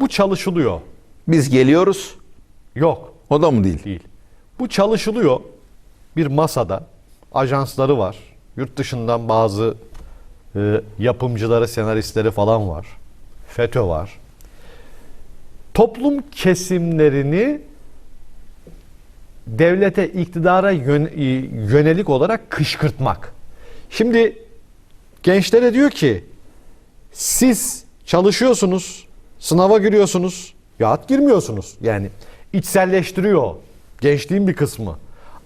Bu çalışılıyor. Biz geliyoruz. Yok. O da mı değil? değil. Bu çalışılıyor. Bir masada ajansları var. Yurt dışından bazı e, yapımcıları, senaristleri falan var. FETÖ var. Toplum kesimlerini devlete, iktidara yön- e, yönelik olarak kışkırtmak. Şimdi gençlere diyor ki siz çalışıyorsunuz, sınava giriyorsunuz, yahut girmiyorsunuz. Yani içselleştiriyor gençliğin bir kısmı.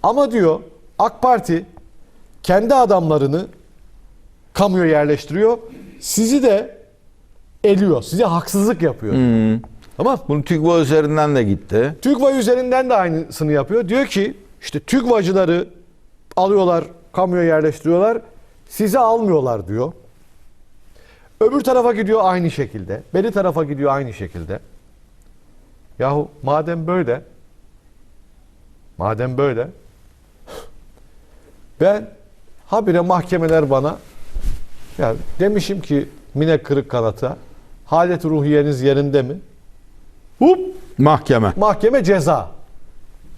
Ama diyor AK Parti kendi adamlarını kamuya yerleştiriyor. Sizi de eliyor. Size haksızlık yapıyor. Tamam. Bunu TÜGVA üzerinden de gitti. TÜGVA üzerinden de aynısını yapıyor. Diyor ki işte TÜGVA'cıları alıyorlar, kamuya yerleştiriyorlar. Sizi almıyorlar diyor. Öbür tarafa gidiyor aynı şekilde. Beri tarafa gidiyor aynı şekilde. Yahu madem böyle madem böyle ben habire mahkemeler bana ya demişim ki Mine Kırık Kanat'a halet ruhiyeniz yerinde mi? Hup Mahkeme. mahkeme ceza.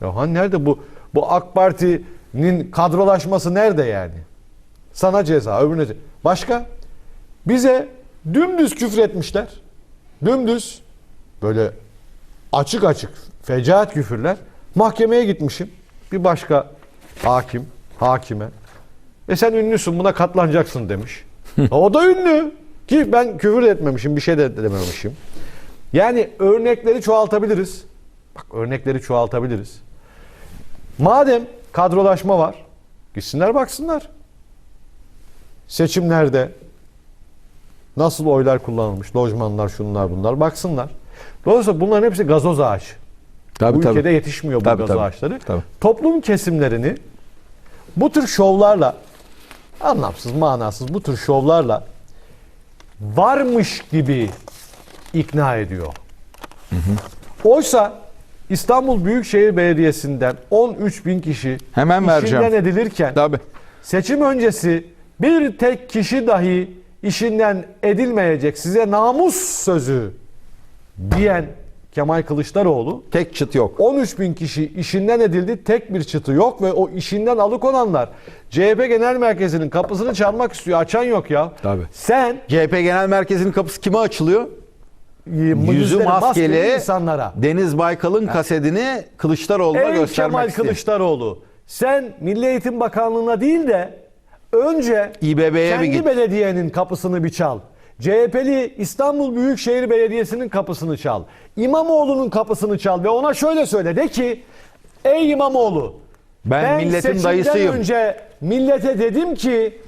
Ya hani nerede bu bu AK Parti'nin kadrolaşması nerede yani? Sana ceza, öbürüne ce- Başka? Bize dümdüz küfür etmişler. Dümdüz böyle açık açık fecaat küfürler. Mahkemeye gitmişim. Bir başka hakim, hakime. E sen ünlüsün buna katlanacaksın demiş. o da ünlü. Ki ben küfür de etmemişim, bir şey de dememişim. Yani örnekleri çoğaltabiliriz. Bak örnekleri çoğaltabiliriz. Madem kadrolaşma var, gitsinler baksınlar. Seçimlerde nasıl oylar kullanılmış, lojmanlar, şunlar bunlar baksınlar. Dolayısıyla bunların hepsi gazoz ağaç. Tabii, bu tabii. ülkede yetişmiyor bu Tabii, gazoz tabii, ağaçları. tabii. Toplum kesimlerini bu tür şovlarla anlamsız, manasız bu tür şovlarla varmış gibi ikna ediyor. Oysa İstanbul Büyükşehir Belediyesi'nden 13 bin kişi Hemen vereceğim. edilirken Tabii. seçim öncesi bir tek kişi dahi işinden edilmeyecek size namus sözü diyen Kemal Kılıçdaroğlu Tek çıt yok. 13 bin kişi işinden edildi. Tek bir çıtı yok ve o işinden alıkonanlar CHP Genel Merkezi'nin kapısını çalmak istiyor. Açan yok ya. Tabii. Sen CHP Genel Merkezi'nin kapısı kime açılıyor? Yüzü maskeli insanlara. Deniz Baykal'ın kasetini Kılıçdaroğlu'na Ey göstermek Kemal istiyor. Kılıçdaroğlu sen Milli Eğitim Bakanlığı'na değil de önce İBB'ye kendi git. belediyenin kapısını bir çal. CHP'li İstanbul Büyükşehir Belediyesi'nin kapısını çal. İmamoğlu'nun kapısını çal ve ona şöyle söyle de ki ey İmamoğlu Ben milletin seçimden dayısıyım. önce millete dedim ki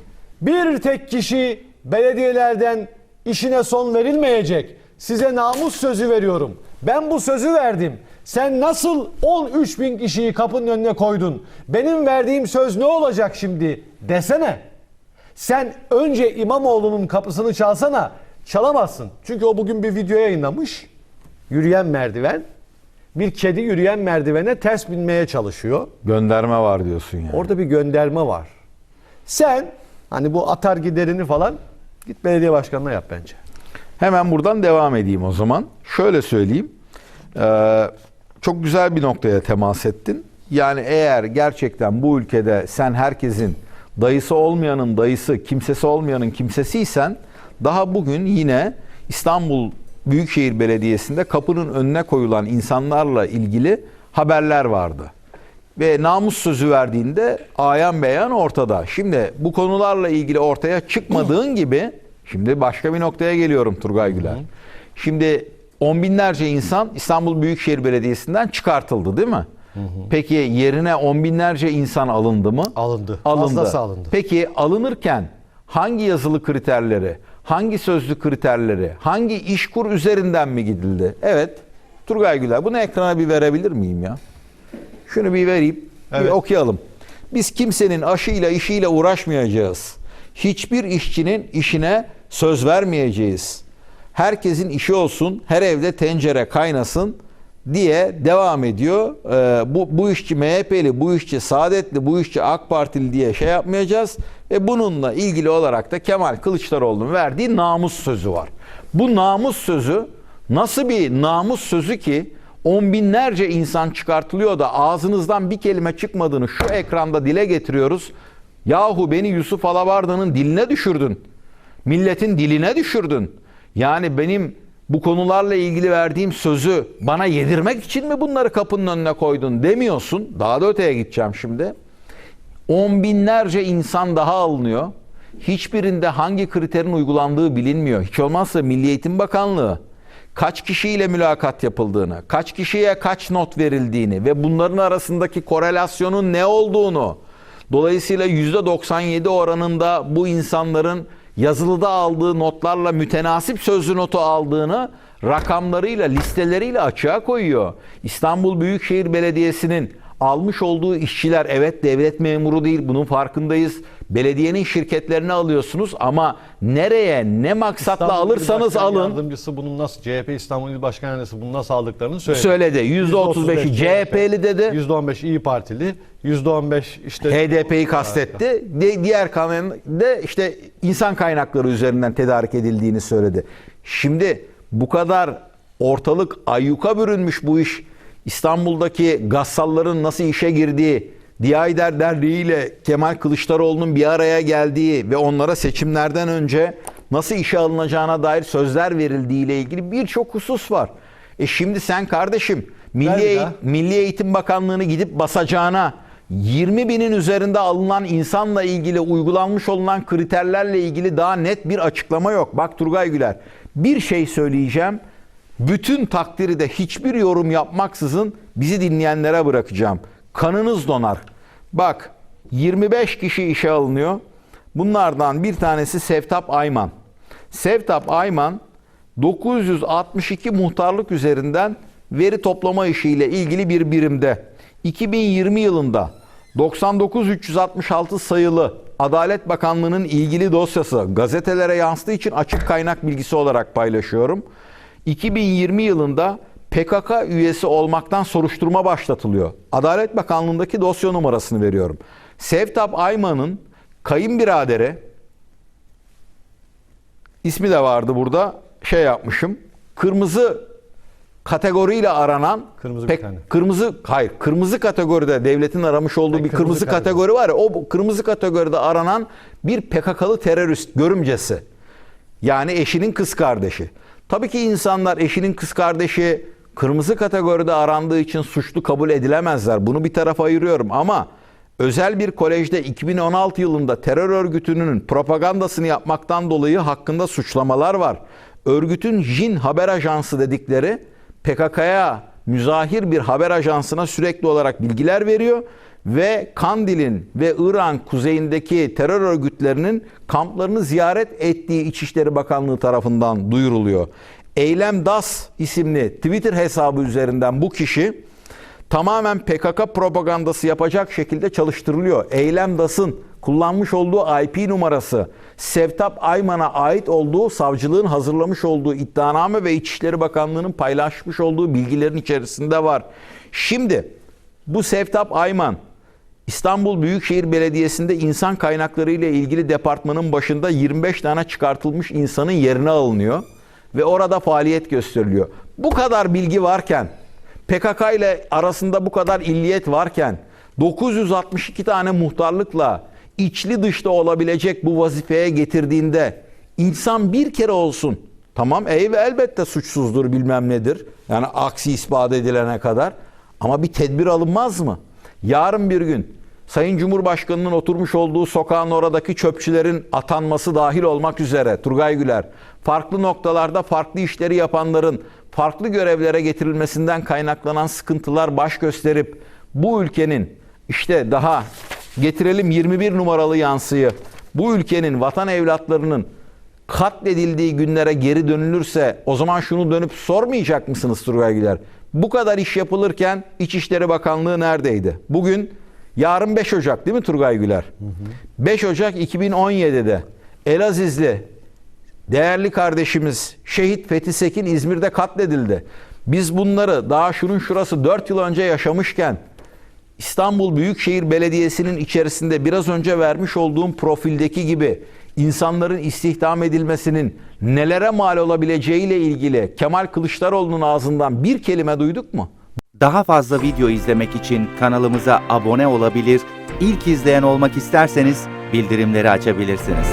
bir tek kişi belediyelerden işine son verilmeyecek. Size namus sözü veriyorum. Ben bu sözü verdim. Sen nasıl 13 bin kişiyi kapının önüne koydun? Benim verdiğim söz ne olacak şimdi desene. Sen önce İmamoğlu'nun kapısını çalsana. Çalamazsın. Çünkü o bugün bir video yayınlamış. Yürüyen merdiven. Bir kedi yürüyen merdivene ters binmeye çalışıyor. Gönderme var diyorsun yani. Orada bir gönderme var. Sen hani bu atar giderini falan git belediye başkanına yap bence. Hemen buradan devam edeyim o zaman. Şöyle söyleyeyim. Ee, çok güzel bir noktaya temas ettin. Yani eğer gerçekten bu ülkede sen herkesin dayısı olmayanın dayısı, kimsesi olmayanın kimsesiysen daha bugün yine İstanbul Büyükşehir Belediyesi'nde kapının önüne koyulan insanlarla ilgili haberler vardı. Ve namus sözü verdiğinde ayan beyan ortada. Şimdi bu konularla ilgili ortaya çıkmadığın gibi şimdi başka bir noktaya geliyorum Turgay Güler. Şimdi on binlerce insan İstanbul Büyükşehir Belediyesi'nden çıkartıldı değil mi? Peki yerine on binlerce insan alındı mı? Alındı. Alındı. Fazlası alındı. Peki alınırken hangi yazılı kriterleri, hangi sözlü kriterleri, hangi işkur üzerinden mi gidildi? Evet. Turgay Güler bunu ekrana bir verebilir miyim ya? Şunu bir vereyim. Bir Evet. okuyalım. Biz kimsenin aşıyla işiyle uğraşmayacağız. Hiçbir işçinin işine söz vermeyeceğiz. Herkesin işi olsun, her evde tencere kaynasın diye devam ediyor. Ee, bu, bu işçi MHP'li, bu işçi Saadetli, bu işçi AK Partili diye şey yapmayacağız. Ve bununla ilgili olarak da Kemal Kılıçdaroğlu'nun verdiği namus sözü var. Bu namus sözü Nasıl bir namus sözü ki on binlerce insan çıkartılıyor da ağzınızdan bir kelime çıkmadığını şu ekranda dile getiriyoruz. Yahu beni Yusuf Alabarda'nın diline düşürdün. Milletin diline düşürdün. Yani benim bu konularla ilgili verdiğim sözü bana yedirmek için mi bunları kapının önüne koydun demiyorsun. Daha da öteye gideceğim şimdi. On binlerce insan daha alınıyor. Hiçbirinde hangi kriterin uygulandığı bilinmiyor. Hiç olmazsa Milli Eğitim Bakanlığı kaç kişiyle mülakat yapıldığını, kaç kişiye kaç not verildiğini ve bunların arasındaki korelasyonun ne olduğunu, dolayısıyla %97 oranında bu insanların yazılıda aldığı notlarla mütenasip sözlü notu aldığını rakamlarıyla, listeleriyle açığa koyuyor. İstanbul Büyükşehir Belediyesi'nin almış olduğu işçiler evet devlet memuru değil bunun farkındayız. Belediyenin şirketlerini alıyorsunuz ama nereye ne maksatla İstanbul İl alırsanız Başkan alın. Yardımcısı bunun nasıl CHP İstanbul İl Başkan Yardımcısı bunu nasıl aldıklarını söyledi. Söyledi. %35'i CHP'li dedi. %15 İyi Partili, %15 işte HDP'yi kastetti. De, diğer kanalın de işte insan kaynakları üzerinden tedarik edildiğini söyledi. Şimdi bu kadar ortalık ayyuka bürünmüş bu iş. İstanbul'daki gassalların nasıl işe girdiği, Diyader Derneği ile Kemal Kılıçdaroğlu'nun bir araya geldiği ve onlara seçimlerden önce nasıl işe alınacağına dair sözler verildiği ile ilgili birçok husus var. E şimdi sen kardeşim Milli, Eğit-. Milli Eğitim Bakanlığı'nı gidip basacağına 20 binin üzerinde alınan insanla ilgili uygulanmış olunan kriterlerle ilgili daha net bir açıklama yok. Bak Turgay Güler bir şey söyleyeceğim. Bütün takdiri de hiçbir yorum yapmaksızın bizi dinleyenlere bırakacağım. Kanınız donar. Bak 25 kişi işe alınıyor. Bunlardan bir tanesi Sevtap Ayman. Sevtap Ayman 962 muhtarlık üzerinden veri toplama işiyle ilgili bir birimde 2020 yılında 99366 sayılı Adalet Bakanlığı'nın ilgili dosyası gazetelere yansıdığı için açık kaynak bilgisi olarak paylaşıyorum. 2020 yılında PKK üyesi olmaktan soruşturma başlatılıyor. Adalet Bakanlığı'ndaki dosya numarasını veriyorum. Sevtap Ayman'ın kayınbiraderi ismi de vardı burada. Şey yapmışım. Kırmızı kategoriyle aranan Kırmızı bir pek- tane. kırmızı hayır kırmızı kategoride devletin aramış olduğu Ha, bir kırmızı kırmızı kategori. var ya o kırmızı kategoride aranan bir PKK'lı terörist görümcesi. Yani eşinin kız kardeşi. Tabii ki insanlar eşinin kız kardeşi kırmızı kategoride arandığı için suçlu kabul edilemezler. Bunu bir tarafa ayırıyorum ama özel bir kolejde 2016 yılında terör örgütünün propagandasını yapmaktan dolayı hakkında suçlamalar var. Örgütün Jin haber ajansı dedikleri PKK'ya müzahir bir haber ajansına sürekli olarak bilgiler veriyor ve Kandil'in ve İran kuzeyindeki terör örgütlerinin kamplarını ziyaret ettiği İçişleri Bakanlığı tarafından duyuruluyor. Eylem Das isimli Twitter hesabı üzerinden bu kişi tamamen PKK propagandası yapacak şekilde çalıştırılıyor. Eylem DAS'ın kullanmış olduğu IP numarası Sevtap Ayman'a ait olduğu savcılığın hazırlamış olduğu iddianame ve İçişleri Bakanlığı'nın paylaşmış olduğu bilgilerin içerisinde var. Şimdi bu Sevtap Ayman İstanbul Büyükşehir Belediyesi'nde insan kaynakları ile ilgili departmanın başında 25 tane çıkartılmış insanın yerine alınıyor ve orada faaliyet gösteriliyor. Bu kadar bilgi varken PKK ile arasında bu kadar illiyet varken 962 tane muhtarlıkla içli dışta olabilecek bu vazifeye getirdiğinde insan bir kere olsun tamam ey ve elbette suçsuzdur bilmem nedir. Yani aksi ispat edilene kadar ama bir tedbir alınmaz mı? Yarın bir gün Sayın Cumhurbaşkanı'nın oturmuş olduğu sokağın oradaki çöpçülerin atanması dahil olmak üzere Turgay Güler farklı noktalarda farklı işleri yapanların farklı görevlere getirilmesinden kaynaklanan sıkıntılar baş gösterip bu ülkenin işte daha getirelim 21 numaralı yansıyı bu ülkenin vatan evlatlarının katledildiği günlere geri dönülürse o zaman şunu dönüp sormayacak mısınız Turgay Güler? Bu kadar iş yapılırken İçişleri Bakanlığı neredeydi? Bugün yarın 5 Ocak değil mi Turgay Güler? 5 Ocak 2017'de Elazizli değerli kardeşimiz şehit Fethi Sekin İzmir'de katledildi. Biz bunları daha şunun şurası 4 yıl önce yaşamışken İstanbul Büyükşehir Belediyesi'nin içerisinde biraz önce vermiş olduğum profildeki gibi insanların istihdam edilmesinin nelere mal olabileceğiyle ilgili Kemal Kılıçdaroğlu'nun ağzından bir kelime duyduk mu? Daha fazla video izlemek için kanalımıza abone olabilir, ilk izleyen olmak isterseniz bildirimleri açabilirsiniz.